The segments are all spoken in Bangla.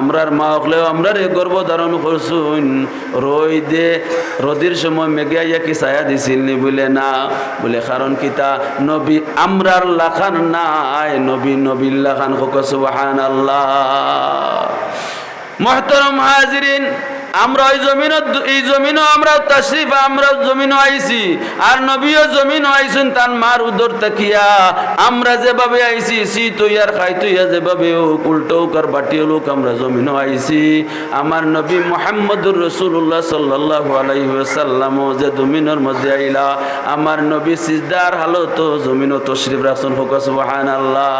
আমরার মা হলেও আমরা রে গর্ব ধারণ করছুন। রই দে, রদির সময় মেঘে আইয়া কি ছায়া দিছিল নি বলে না? বলে কারণ কিতা নবী আমরার লাখান নাই, নবী নবীর লাখান হক সুবাহান আল্লাহ মহতরম হাজিরিন আমরা ওই জমিন এই জমিনও আমরা তাশরিফ, আমরা জমিনও আইছি। আর নবীও জমিনও আইসুন তান মার উদর তাকিয়া। আমরা যেভাবে আইছি সি তৈয়ার খাই তৈয়া যেভাবে হোক, উল্টো হোক আর বাটি হোক, আমরা জমিনও আইছি। আমার নবী মোহাম্মদুর রসুল্লাহ সাল্লাহ আলাইসাল্লামও যে জমিনের মধ্যে আইলা, আমার নবী সিজদার হালত জমিনও তশরিফ রাখুন ফোকাস বাহান আল্লাহ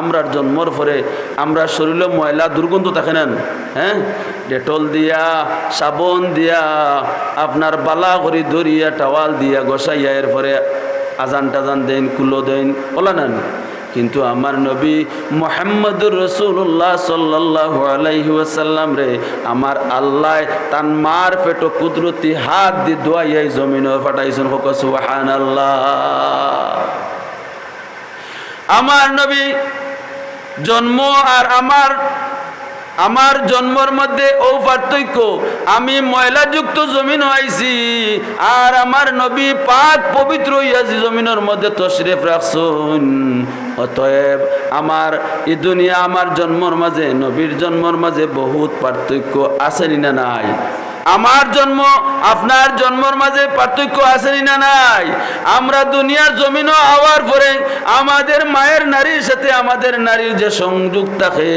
আমরার জন্মর পরে আমরা শরীরে ময়লা, দুর্গন্ধ থাকে নেন হ্যাঁ? ডেটল দিয়া, সাবন দিয়া, আপনার বালা করি ধরিয়া টাওয়াল দিয়া, গসাইয়া এর পরে আজান টাজান দেন, কুলো দেন, বলা নেন কিন্তু আমার নবী মোহাম্মদুর রসুল্লাহ সাল্লাহ আলাইসাল্লাম রে, আমার আল্লাহ তান মার পেটো কুদরতি হাত দি দোয়াই জমিন ফাটাইছেন সুহান আল্লাহ আমার নবী জন্ম আর আমার আমার জন্মর মধ্যে ও পার্থক্য, আমি ময়লাযুক্ত জমিন হয়েছি, আর আমার নবী পাক পবিত্র হইয়াছি জমিনের মধ্যে তশরেফ রাখছুন। অতএব আমার এই দুনিয়া আমার জন্মর মাঝে, নবীর জন্মর মাঝে বহুত পার্থক্য আসেনি না নাই? আমার জন্ম, আপনার জন্মর মাঝে পার্থক্য আসেনি না নাই? আমরা দুনিয়ার জমিনও হওয়ার পরে আমাদের মায়ের নারীর সাথে আমাদের নারীর যে সংযোগ থাকে,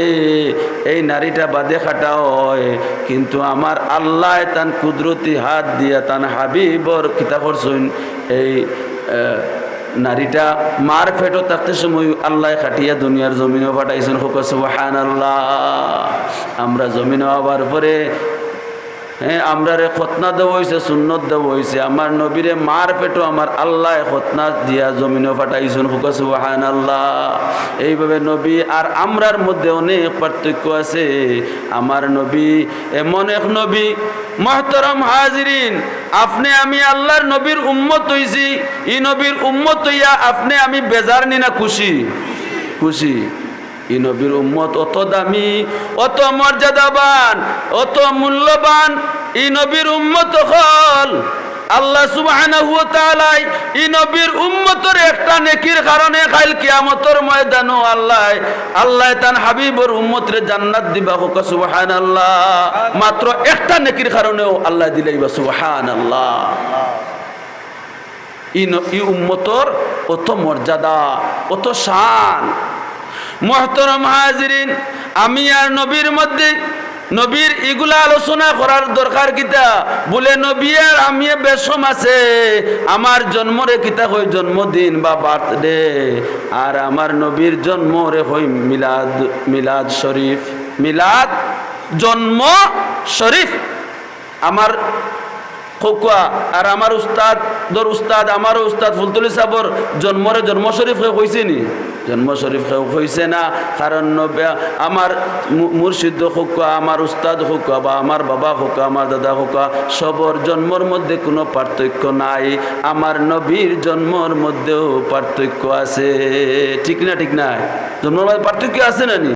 এই নারীটা বাদে খাটা হয়। কিন্তু আমার আল্লাহ তান কুদরতি হাত দিয়া তান হাবিবর কিতা করছেন, এই নারীটা মার ফেটো থাকতে সময় আল্লাহ খাটিয়া দুনিয়ার জমিনও পাঠাইছেন হোক আল্লাহ আমরা জমিন হওয়ার পরে হ্যাঁ আমরা রে খতনা দেওয়া হয়েছে সুন্নত দেওয়া হয়েছে আমার নবীরে মার পেটো আমার আল্লাহ খতনা দিয়া জমিনে ফাটাইছেন হুকাস ওয়াহান আল্লাহ এইভাবে নবী আর আমরার মধ্যে অনেক পার্থক্য আছে। আমার নবী এমন এক নবী। মহতরম হাজিরিন, আপনি আমি আল্লাহর নবীর উম্মত হইছি। ই নবীর উম্মত হইয়া আপনি আমি বেজার নি না খুশি। খুশি। ই নবীর উম্মত, অত দামি, অত মর্যাদাবান, অত মূল্যবান ই নবীর উম্মত হল। আল্লাহ সুবহানাহু ওয়া তাআলা ই নবীর উম্মতের একটা নেকির কারণে কাল কিয়ামতের ময়দানও আল্লাহ আল্লাহ তান হাবিবর উম্মতরে জান্নাত দিবা হোক, সুবহানাল্লাহ। মাত্র একটা নেকির কারণেও আল্লাহ দিলাইবা সুবহানাল্লাহ। ই উম্মতর অত মর্যাদা, অত শান মহতরম হাজিরিন, আমি আর নবীর মধ্যে, নবীর এগুলা আলোচনা করার দরকার কিতা? বলে, নবী আর আমি বেশম আছে, আমার জন্মরে কিতা হয় জন্মদিন বা বার্থডে, আর আমার নবীর জন্মরে হয় মিলাদ মিলাদ শরীফ? মিলাদ, জন্ম শরীফ। আমার খোকুয়া। আর আমার উস্তাদ, দর উস্তাদ, আমারও উস্তাদ ফুলতুলি সাবর, জন্মরে জন্ম শরীফ হয়েছে নি? জন্ম শরীফ হয়েছে না, কারণ আমার মু- মুর্শিদ হোকা আমার উস্তাদ হোকা বা আমার বাবা হোকা আমার দাদা হোকা সবর জন্মর মধ্যে কোনো পার্থক্য নাই। আমার নবীর জন্মর মধ্যেও পার্থক্য আছে। ঠিক না ঠিক না? জন্মর মধ্যে পার্থক্য আছে নি?